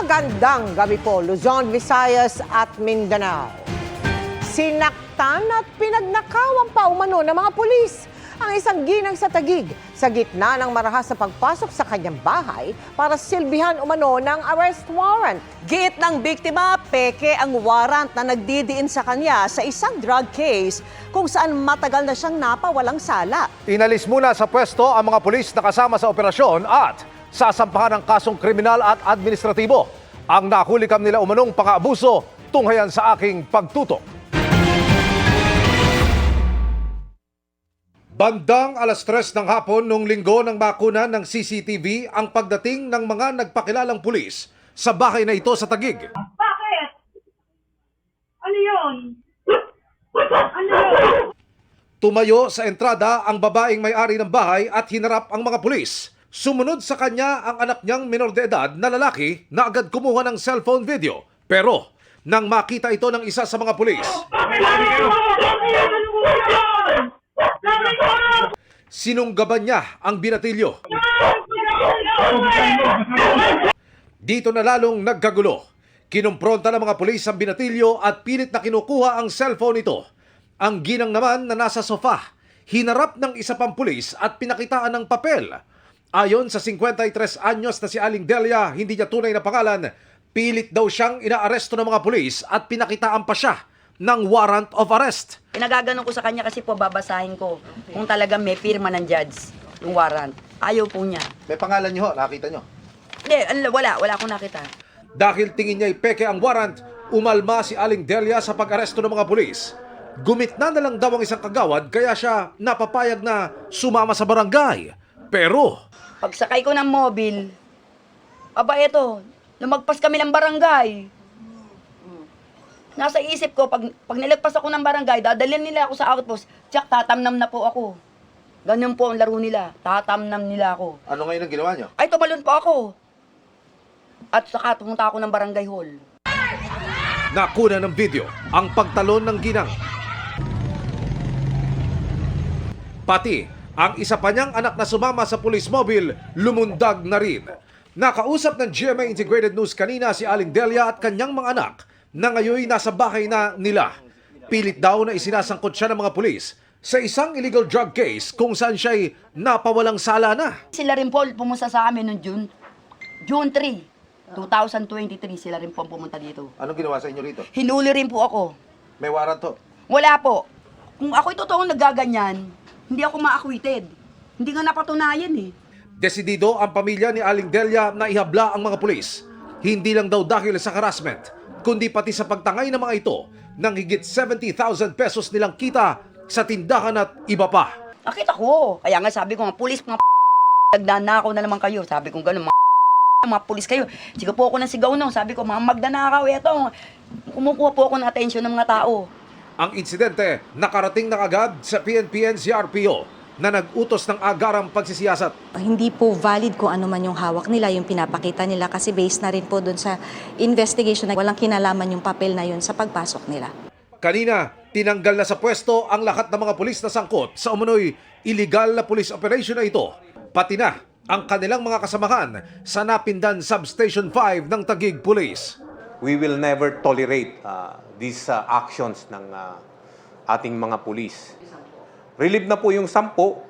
Magandang gabi po, Luzon, Visayas at Mindanao. Sinaktan at pinagnakawan pa umano ng mga pulis ang isang ginang sa Tagig sa gitna ng marahas na pagpasok sa kanyang bahay para silbihan umano ng arrest warrant. Giit ng biktima, peke ang warrant na nagdidiin sa kanya sa isang drug case kung saan matagal na siyang napawalang sala. Inalis muna sa pwesto ang mga pulis na kasama sa operasyon at sasampahan ng kasong kriminal at administratibo. Ang nahulikam nila umanong pang-aabuso tunghayan sa aking pagtutok. Bandang alas tres ng hapon nung linggo ng bakuna ng CCTV ang pagdating ng mga nagpakilalang pulis sa bahay na ito sa Tagig. Bakit? Ano yun? Ano yun? Tumayo sa entrada ang babaeng may-ari ng bahay at hinarap ang mga pulis. Sumunod sa kanya ang anak niyang minor de edad na lalaki na agad kumuha ng cellphone video. Pero nang makita ito ng isa sa mga pulis, sinunggaban niya ang binatilyo. Dito na lalong nagkagulo. Kinumpronta ng mga pulis ang binatilyo at pilit na kinukuha ang cellphone nito. Ang ginang naman na nasa sofa, hinarap ng isa pang pulis at pinakitaan ng papel. Ayon sa 53 anyos na si Aling Delia, hindi niya tunay na pangalan, pilit daw siyang inaaresto ng mga pulis at pinakitaan pa siya ng warrant of arrest. Pinagaganon ko sa kanya kasi po babasahin ko kung talagang may firma ng judge, yung warrant. Ayaw po niya. May pangalan niyo, nakita niyo. Hindi, al- wala, wala akong nakita. Dahil tingin niya peke ang warrant, umalma si Aling Delia sa pag-aresto ng mga pulis. Gumitna na lang daw ang isang kagawad kaya siya napapayag na sumama sa barangay. Pero Pagsakay ko ng mobil, aba eto, lumagpas kami ng barangay. Nasa isip ko, pag, pag nilagpas ako ng barangay, dadalhin nila ako sa outpost, tsak, tatamnam na po ako. Ganun po ang laro nila, tatamnam nila ako. ano ngayon ang ginawa niyo? Ay, tumalon po ako. At saka pumunta ako ng barangay hall. Nakuna ng video ang pagtalon ng ginang. Pati ang isa pa niyang anak na sumama sa police mobile lumundag na rin. Nakausap ng GMA Integrated News kanina si Aling Delia at kanyang mga anak na ngayon nasa bahay na nila. Pilit daw na isinasangkot siya ng mga pulis sa isang illegal drug case kung saan siya'y napawalang sala na. Sila rin po pumunta sa amin noong June, June 3, 2023. Sila rin po ang pumunta dito. Anong ginawa sa inyo rito? Hinuli rin po ako. May warrant to. Wala po. Kung ako'y totoong nagaganyan, hindi ako ma-acquitted. Hindi nga napatunayan eh. Desidido ang pamilya ni Aling Delia na ihabla ang mga pulis. Hindi lang daw dahil sa harassment, kundi pati sa pagtangay ng mga ito ng higit 70,000 pesos nilang kita sa tindahan at iba pa. Nakita ko. Kaya nga sabi ko, mga pulis, mga nagdanakaw na naman kayo. Sabi ko gano'n, mga mga pulis kayo. Sigaw po ako ng sigaw no. Sabi ko, mga magdanakaw, eto. Kumukuha po ako ng atensyon ng mga tao. Ang insidente nakarating na agad sa PNP-NCRPO na nag-utos ng agarang pagsisiyasat. hindi po valid kung ano man yung hawak nila, yung pinapakita nila kasi based na rin po dun sa investigation na walang kinalaman yung papel na yun sa pagpasok nila. Kanina, tinanggal na sa pwesto ang lahat ng mga pulis na sangkot sa umunoy illegal na police operation na ito. Pati na ang kanilang mga kasamahan sa Napindan Substation 5 ng Tagig Police. We will never tolerate uh, these uh, actions ng uh, ating mga pulis. Relieve na po yung sampo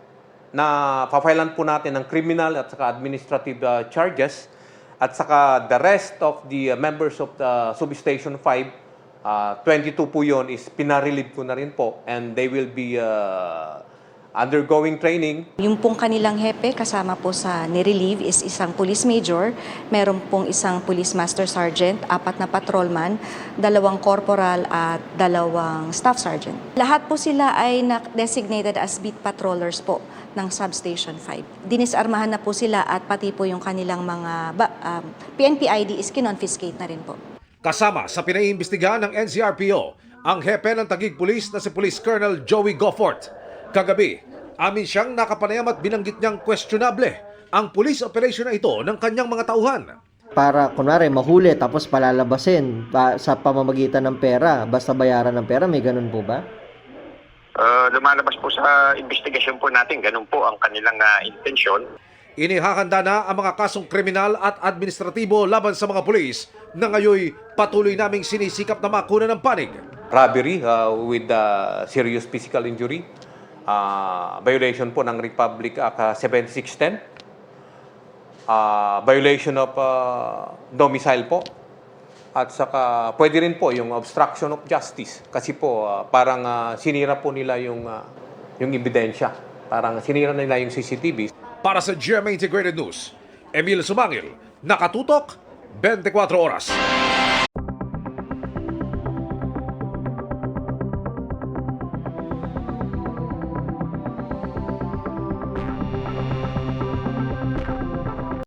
na papailan po natin ng criminal at saka administrative uh, charges at saka the rest of the uh, members of the Substation 5, uh, 22 po yon is pinarelieve ko na rin po and they will be uh, undergoing training Yung pong kanilang hepe kasama po sa nirelieve is isang police major, meron pong isang police master sergeant, apat na patrolman, dalawang corporal at dalawang staff sergeant. Lahat po sila ay na- designated as beat patrollers po ng Substation 5. Dinisarmahan na po sila at pati po yung kanilang mga ba- um, PNP ID is kinonfiscate na rin po. Kasama sa pinaiimbestigahan ng NCRPO ang hepe ng Tagig Police na si Police Colonel Joey Goffort. Kagabi, amin siyang nakapanayam at binanggit niyang questionable ang police operation na ito ng kanyang mga tauhan. para kunwari mahuli tapos palalabasin pa, sa pamamagitan ng pera, basta bayaran ng pera, may ganun po ba? Uh, lumalabas po sa investigasyon po natin, ganun po ang kanilang ah, intensyon. Inihahanda na ang mga kasong kriminal at administratibo laban sa mga pulis na ngayoy patuloy naming sinisikap na makuna ng panig. Robbery uh, with uh, serious physical injury, uh, violation po ng Republic Act uh, 7610, uh, violation of uh, domicile po, at saka pwede rin po yung obstruction of justice kasi po uh, parang uh, sinira po nila yung, uh, yung ebidensya. Parang sinira nila yung CCTV. Para sa GMA Integrated News, Emil Sumangil, Nakatutok, 24 Oras.